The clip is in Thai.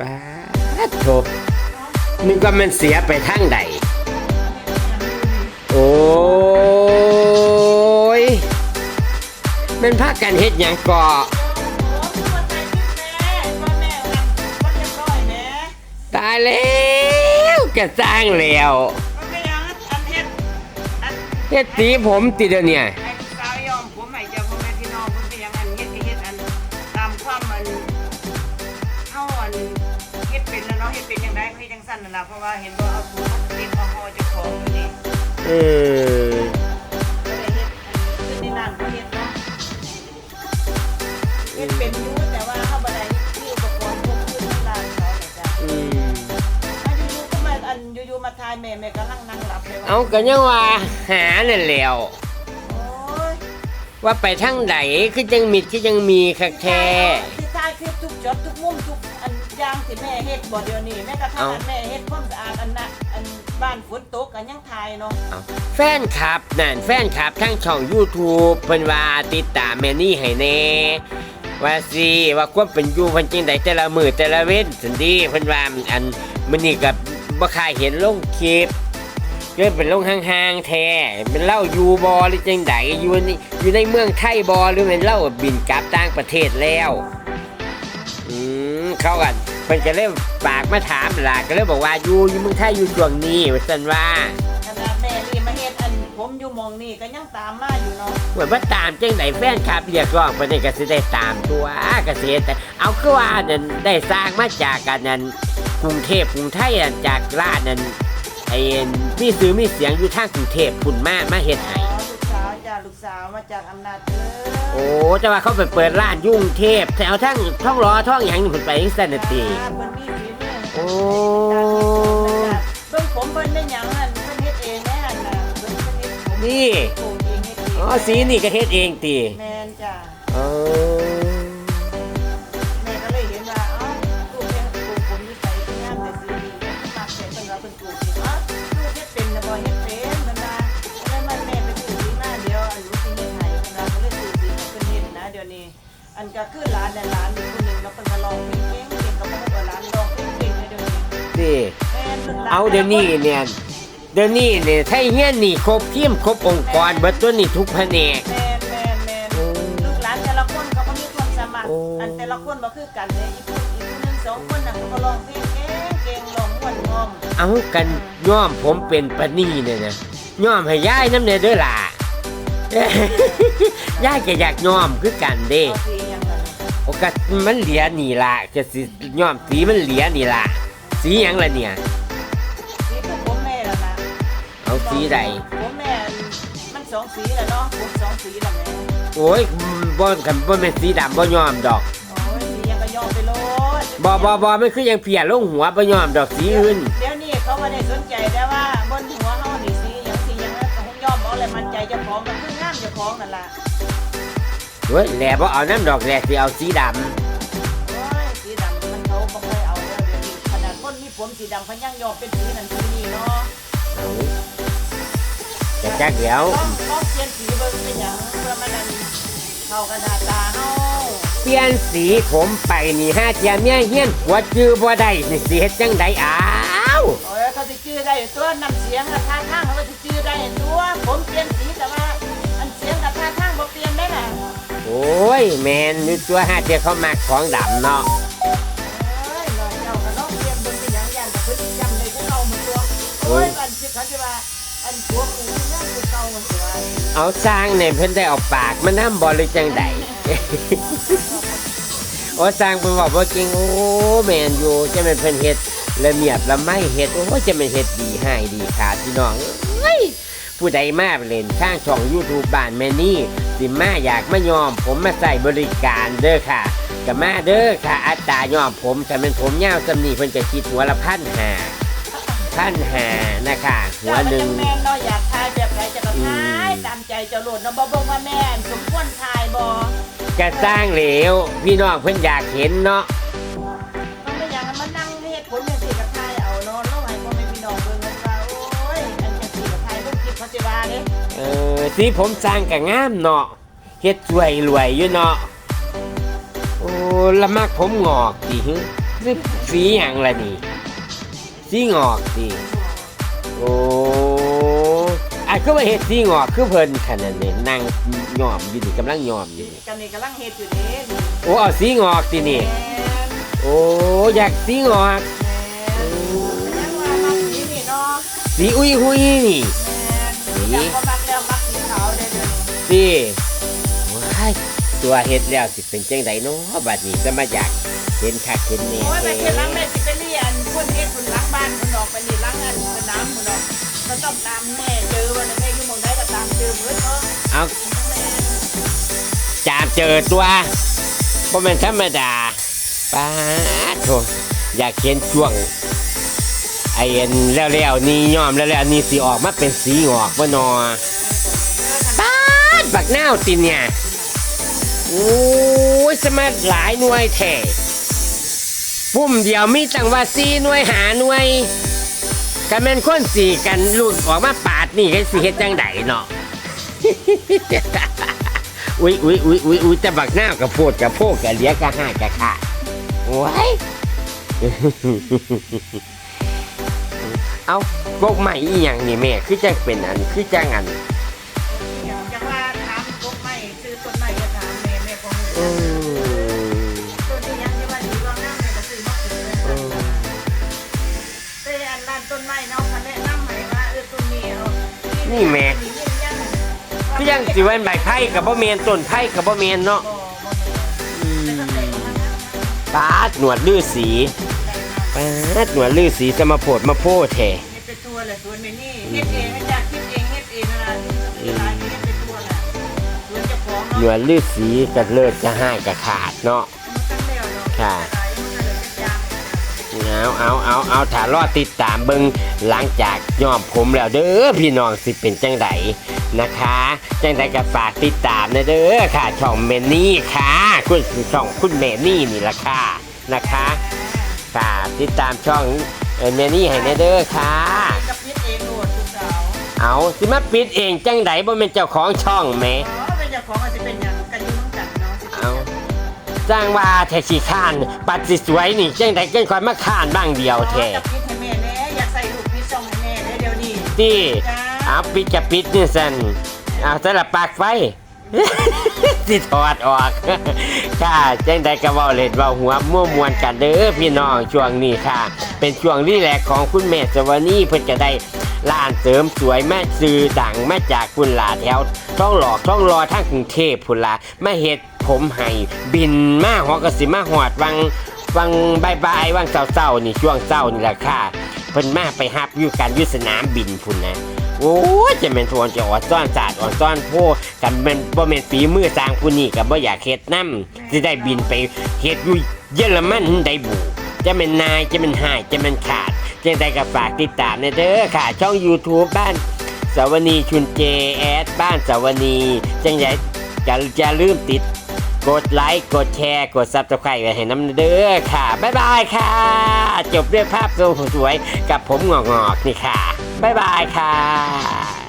ป้าดโถนึกว่ามันเสียไปทางใด โอ้ยมันพากันเฮ็ดหยังก่อตายแล้วกระสร้างแล้วเฮ็ดสีผมติดเดี๋ย วเนี่ยเพราะว่าเห็นว่าเอาตัวเห็นพอพอจะของอยู่นี่เออก็เลยเฮ็ดอันนี้ร้านเขาเฮ็ดเนาะเฮ็ดเป็นอยู่แต่ว่าเขาบ่ได้มีอุปกรณ์พวกขึ้นในร้านเขาน่ะจ้ะอืมถ้าอยู่ๆก็มาอันอยู่ๆมาทายแม่แม่กำลังนั่งหลับเลยว่าเอาก็ยังว่าหานั่นแหล้ว โอ้ย ว่าไปทางใดคือจังมิดคือจังมีคักแท้ ที่ทายคลิปทุกจดทุกมุมทุกอันอ ย่างที่แม่เฮ็ดบ่เดี๋ยวนี้แม่กระทั่งเอ้าอันแม่เฮ็ดความสะอาดอันน่ะอันบ้านฝนตกกันยังทายเนาะเอาแฟนคลับนั่นแฟนคลับทั้งช่อง YouTube เพิ่นว่าติดตามแม่นี่ให้แน่ว่าสิว่าความเป็นอยู่เพิ่นจังไดแต่ละมื้อแต่ละเว้นสันดีเพิ่นว่าอันมื้อนี้ก็บ่ค่ายเห็นลงคลิปเกิดเป็นลงห่างๆแท้เป็นเล่าอยู่บ่หรือจังไดอยู่ในอยู่ในเมืองไทยบ่หรือเป็นเล่าบินกลับต่างประเทศแล้วอืม เขากันเพิ่นก็เลยฝากมาถามล่ะก็เลยบอกว่าอยู่อยู่เมืองไทยอยู่ช่วงนี้ว่าซั่นว่าขนาดแม่นี่มาเฮ็ดอันผมอยู่หมองนี่ก็ยังตามมาอยู่เนาะเหมือนว่าตามจังไดแฟนคลับเรียกร้องไปนี่ก็สิได้ตามตัวเกษตรแต่เอาคือว่านั่นได้สร้างมาจากกันนั้นกรุงเทพกรุงไทยนั่นจากร้านนั้นไอ้มีซื้อมีเสียงอยู่ทางกรุงเทพพุ่นมามาเฮ็ดให้อ๋อ ลูกสาวจ้าลูกสาวมาจากอำนาจเจริญโอ้แต่ว่าเขาไปเปิดร้านอยุ่กรุงเทพแต่เอาทั้งท่องล้อท่องหยังนี่เพิ่นไปจังซั่นน่ะติจ้าเพิ่นมีฝีมือโอ้เบิ่งผมเพิ่นได้หยังนั่นเพิ่นเฮ็ดเองแน่นน่ะเพิ่นเพิ่นเฮ็ดผมนี่ปลูกเองเฮ็ดเองอ๋อสีนี่ก็เฮ็ดเองติแม่นจ้าเออ เฮ็ดนะเดี๋ยวนี้ อันก็คือหลานน่ะหลานอยู่คนหนึงแล้วเพิ่นก็ร้องเพลงเก่งเก่งก็บ่ฮู้ว่าหลานร้องเพลงเก่งเลยเดี๋ยวนี้ติแม่นรุ่นหลานเอาเดี๋ยวนี้เนี่ยเดี๋ยวนี้เนี่ยไทยเฮียนนี่ครบทีมครบองค์กรเบิดตัวนี่ทุกแผนก แม่นแม่นแม่นโอ้ลูกหลานแต่ละคนเขาก็มีความสามารถโอ้ อันแต่ละคนบ่คือกันเลยอีกคนอีกคนหนึงสองคนน่ะเขาก็ร้องเพลงเก่งเก่งร้องม่วนงอม เอากันย่อมผมเป็นปะนี่เนี่ยนะย่อมให้ย่ายน้ำเนี่ยเด้อล่ะ ย่ายก็อยากย่อมคือกันเด้เอาสีหยังล่ะเนี่ยโอกาสมันเหลียนี่ล่ะจะสิย่อมสีมันเหลียนี่ล่ะสีหยังล่ะเนี่ย สีคือผมแม่ล่ะนะเอาสีใดผมแม่มันสองสีแหละเนาะผมสองสีล่ะแม่โอ้ยบ่กันบ่แม่นสีดำบ่ย่อมดอกโอ้ยสีหยังก็ยอมไปโลดบ่บ่บ่มันคือยังเพียลงหัวบ่ย่อมดอกสีอื่นเดี๋ยวนี้เขาบ่ได้สนใจแต่ว่าบนหัวเฮานี่สีหยังสีหยังแล้วก็คงยอมเอาเลยมั่นใจเจ้าของก็คืองามเจ้า ของนั่นล่ะเฮ้ยแหล่บ่เอาน้ำดอกแหล่สิเอาสีดำโอ้ยสีดำมันเขาบ่ค่อยเอาแล้วเดี๋ยวนี้ขนาดคนมีผมสีดำเขายังยอมเป็นสีนั่นสีนี่เนาะจะจักเดี๋ยวต้องต้องเปลี่ยนสีเบิ่งเป็นหยังเพื่อมันนั่นเข้ากันหน้าตาเฮาเปลี่ยนสีผมไปนี่ห้าเทียเมียเฮียนหัวจื้อบ่ได้นี่สิเฮ็ดจังไดอ้าวโอ้ยเขาสิจื้อได้ตัวน้ำเสียงกับท่าทางเขาก็สิจื้อได้ตัวผมเปลี่ยนสีแต่ว่า อันเสียงกับท่าทางบ่เปลี่ยนได้ล่ะโอ้ยแมนนี่ตัวห้าเทียเขามักของดำเนาะเอ้ยน้อยเจ้าก็ลองเปลี่ยนเบิ่งเป็นหยังย่านกับเพิ่นจำได้คือเก่าหมดตัวโอ้ยอันสิเขาสิว่าอันผัวกูยังคือเก่าหมดตัวเอาสร้างเนี่ยเพิ่นได้เอาปากมันน้ำบ่หรือจังไดโอ้สร้างเพิ่นบอกว่าจริงโอ้แมนอยู่จะเป็นเพิ่นเฮ็ดละเมียบละไม่เฮ็ดโอ้จะเป็นเฮ็ดดีให้ดีขาดพี่น้องเอ้ย ผู้ใดมาเล่นข้างช่อง YouTube บ้านแม่นี่สิมาอยากมายอม ผมมาใส่บริการเด้อค่ะก็มาเด้อค่ะอัตรายอมผมแต่เป็นผมยาวสำนีเพิ่นจะคิดหัวละพันหาพันหานะคะ หัวหนึ่งเจ้ามันจัแม่นเนาะอยากทายแบบไหนจะก็ทายตามใจเจ้าโลดเนาะบ่เบิ่งว่าแม่นสมควรทายบ่จะสร้างเหลวพี่น้องเพิ่นอยากเห็นเนาะ เด้เออสีผมสร้างก็งามเนาะเฮ็ดสวยรวยอยู่เนาะโอ้ละมักผมงอกดิฮึสีหยังล่ะนี่สีงอกสิโอ้อะคือว่าเฮ็ดสีงอกคือเพิ่นขนาดนี้นั่งยอมอยู่นี่กำลังยอมอยู่นี่กันนี่กำลังเฮ็ดอยู่เด้นี่โอ้เอาสีงอกสินี่แม่นโอ้อยากสีงอกแม่นยังว่ามักสีนี่เนาะสีอุ้ยหุยนี่แม่น เด้อสิว้ายตัวเฮ็ดแล้วสิเป็นจังไดเนาะบัดนี้จะมาอยากเห็นคักเห็นแน่โอ้ยไปเด้เฮ็ดหลังแม่สิไปเรียนคนเฮ็ดคนหลังบ้านคนออกไปนี่หลังอันสนามคนออกก็ต้องตามแม่เจอว่าแม่อยู่หม่องใดก็ตามเจอเบิดเนาะเอาแม่นจามเจอตัวบ่แม่นธรรมดาป้าดโถอยากเห็นช่วงไอ้อันแล้วๆนี่ยอมแล้วๆนี่สิออกมาเป็นสีงอกบ่นอป้าด บักนาวติเนี่ย โอ้ยสมัครหลายหน่วยแท้ปุ่มเดียวมีตังว่าสีหน่วยหาหน่วยกันแม่นคนสี่กันลูกออกมาปาดนี่ให้สิเฮ็ดจังไดเนาะ อุ๊ยอุ๊ยอุ๊ยอุ๊ยอุ๊ยแต่บักหน้าวกับโพดกับโพกกับเหลี้ยกับห้ากับขาดไว้เอาโกกใหม่อีหยังนี่แม่ คือจังเป็นอัน คือจังอัน นี่แม่คือยังสิเว้นใบไผ่กับบ่เมนต้นไผ่กับบ่เมนเนาะบ่บ่อืมแต่ก็แต่ก็มันปาดหนวดลือสีปาดหนวดลือสีจะมาโพดมาโพดแท้เฮ็ดเป็นตัวแหละสวนแม่นี่เฮ็ดเองให้จากคิดเองเฮ็ดเองนะเวลานี้เฮ็ดเป็นตัวแหละสวนเจ้าของหนเนาะวดลือสีกับเลิศจะห้ากับขาดเนาะมันตั้งแล้วเนาะค่ะ เอาเอาเอาเอาถ้ารอดติดตามเบิงหลังจากยอมผมแล้วเด้อพี่น้องสิเป็นจังไดนะคะ จังไดก็ฝากติดตามนะเด้อค่ะ ช่องเมนี่ค่ะคุณช่องคุณเมนี่นี่ละค่ะนะคะค่ะติดตามช่องเมนี่ให้นะเด้อค่ะเองโหลดทุกสาวเอาสิมาปิดเองจังไดบ่เป็นเจ้าของช่องแหมอ๋อเป็นเจ้าของอาจจะเป็น จ้างว่าแทสิข้าน ปัดสิสวยนี่จังไดจังคอยมาข้านบ้างเดียวแท้กับพิษให้แม่แน่อยากใส่ลูกพิษส่งให้แม่ได้เดี๋ยวนี้ที่เอาปิดกับปิดนี่สันเอาสลับปากไฟสิถอดออกค่ะจังใดก็เว้าเล่นเว้าหัวมั่วมวนกันเด้อพี่น้องช่วงนี้ค่ะ เป็นช่วงรีแลกซ์ของคุณแม่สวนีเพิ่นจะได้ร้านเสริมสวยแม่ซื้อดังมาจากคุณหลาแถว ต้องหลอกต้องรอทางกรุงเทพพุ่นละมาเฮ็ด ผมให้บินมาหอกสิมาหอดวังวังบายบายวังเศร้าๆนี่ช่วงเศร้านี่แหละค่ะเพิ่นมาไปฮับอยู่กันอยู่สนามบินพุ่นนะโอ้จะเป็นทวนจะอ่อนซ้อนศาสตร์อ่อนซ้อนโพกันเป็นบ่แม่นฝีมือสร้างผู้นี้ก็บ่อยากเฮ็ดนำสิได้บินไปเฮ็ดอยู่เยอรมันได้บูจะเป็นนายจะเป็นหายจะเป็นขาดจังใดก็ฝากติดตามนเด้อค่ะ ช่อง YouTube บ้านสวนีชุนเจแอดบ้านสวนีจังใดจะจะลืมติด กดไลค์ กดแชร์ กดซับสไครต์ไว้ให้น้ำเด้อค่ะ บ๊ายบายค่ะ จบด้วยภาพสวยๆกับผมงอกๆนี่ค่ะ บ๊ายบายค่ะ